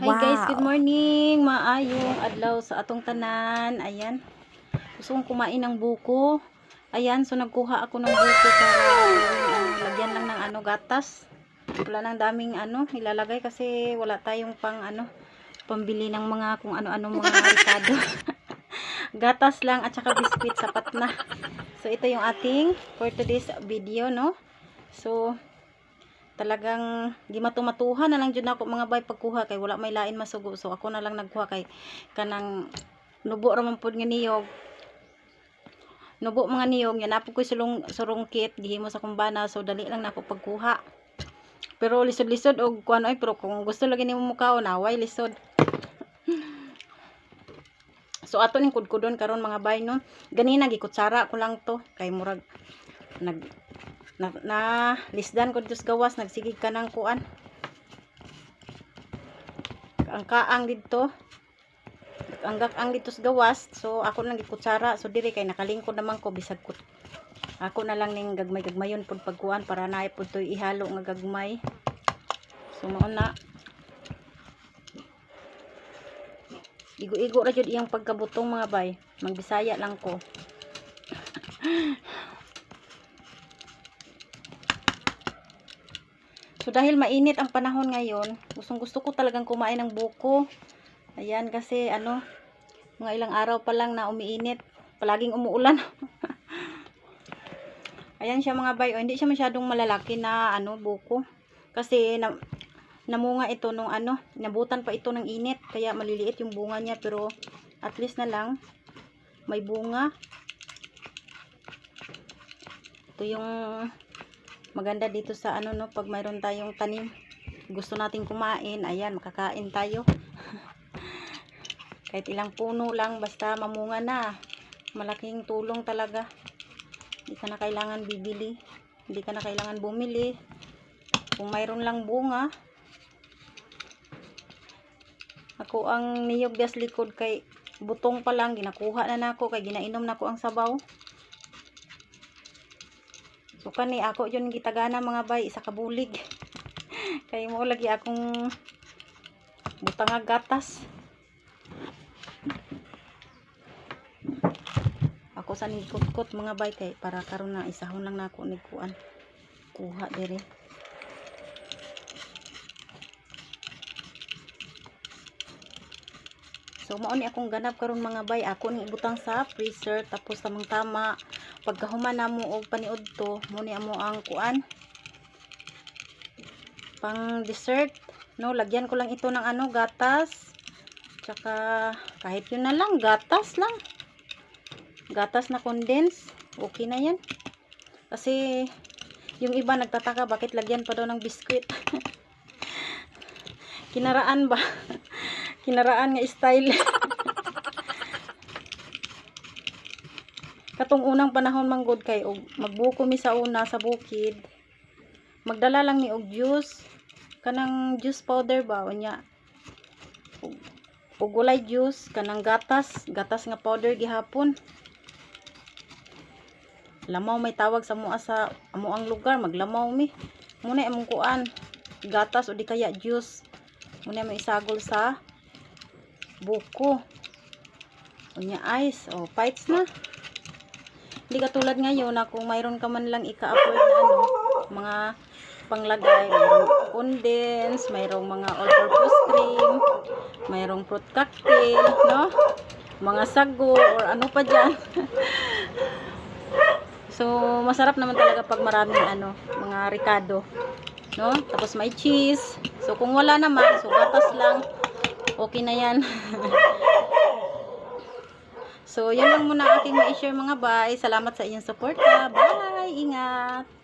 Hi guys, good morning. Maayong adlaw sa atong tanan. Ayan. Gusto kong kumain ng buko. Ayan, so nagkuha ako ng buko para ano, lagyan lang ng ano gatas. Wala nang daming ano ilalagay kasi wala tayong pang ano pambili ng mga kung ano-ano mga ricado. gatas lang at saka biscuit sapat na. So ito yung ating for today's video, no? So talagang di matumatuhan na lang jud nako mga bay pagkuha kay wala may lain masugo. So ako na lang nagkuha kay kanang nubo ra man pud nga niyog. Nubo mga niyog yan apo ko sulong surungkit gihimo sa kumbana. So dali lang nako pagkuha. Pero lisod-lisod og kuan ay pero kung gusto lagi nimo mukaon away lisod. So ato ning kudkudon karon mga bay no. Ganina gikutsara ko lang to kay murag nag na, na lisdan ko dito sa gawas. Nagsigig ka ng kuan. Ang kaang dito. Ang ang dito sa gawas. So ako lang gikutsara. So diri kay nakalingkod naman ko. Bisag ko ako na lang ning gagmay gagmayon pud pagkuan para na pud toy ihalo nga gagmay. So mao na. Igo-igo ra jud iyang pagkabutong mga bay. Magbisaya lang ko So dahil mainit ang panahon ngayon, gustong gusto ko talagang kumain ng buko. Ayan kasi ano, mga ilang araw pa lang na umiinit, palaging umuulan. Ayan siya mga bay, oh, hindi siya masyadong malalaki na ano buko. Kasi na, namunga ito nung ano, nabutan pa ito ng init, kaya maliliit yung bunga niya pero at least na lang may bunga. Ito yung maganda dito sa ano no pag mayroon tayong tanim. Gusto nating kumain. Ayan makakain tayo. Kahit ilang puno lang basta mamunga na. Malaking tulong talaga. Hindi ka na kailangan bibili. Hindi ka na kailangan bumili. Kung mayroon lang bunga. Ako ang niyog gas likod kay butong pa lang. Ginakuha na nako kay ginainom nako ang sabaw So kani ako yun gitagana mga bay isa ka bulig. Kay mo lagi akong butang gatas. Ako sa nikutkot mga bay kay para karon na isahon lang nako ni kuan. Kuha dire. So mao ni akong ganap karon mga bay ako ning ibutang sa freezer tapos tamang tama pagkahuman namo og paniud to mo ni amo ang kuan. Pang dessert no? Lagyan ko lang ito ng ano gatas. Tsaka kahit yun na lang gatas lang. Gatas na condense okay na yan. Kasi yung iba nagtataka bakit lagyan pa daw ng biskwit? Kinaraan ba? Kinaraan nga style katong unang panahon manggod kay og magbuko mi sa una sa bukid. Magdala lang mi og juice. Kanang juice powder ba unya? Og, gulay juice kanang gatas. Gatas nga powder gihapon. Lamaw may tawag sa mua sa amo ang lugar maglamaw mi. Muna among kuan gatas o di kaya juice. Muna may isagol sa buko. Unya ice. O fights na hindi katulad ngayon na kung mayroon ka man lang ika-afford na ano, mga panglagay, mayroong condense, mayroong mga all-purpose cream, mayroong fruit cocktail, no? Mga sago or ano pa dyan. so, masarap naman talaga pag maraming ano, mga ricado. No? Tapos may cheese. So, kung wala naman, so gatas lang, okay na yan. So, yan lang muna aking ma-share mga bay. Salamat sa inyong support. Bye! Ingat!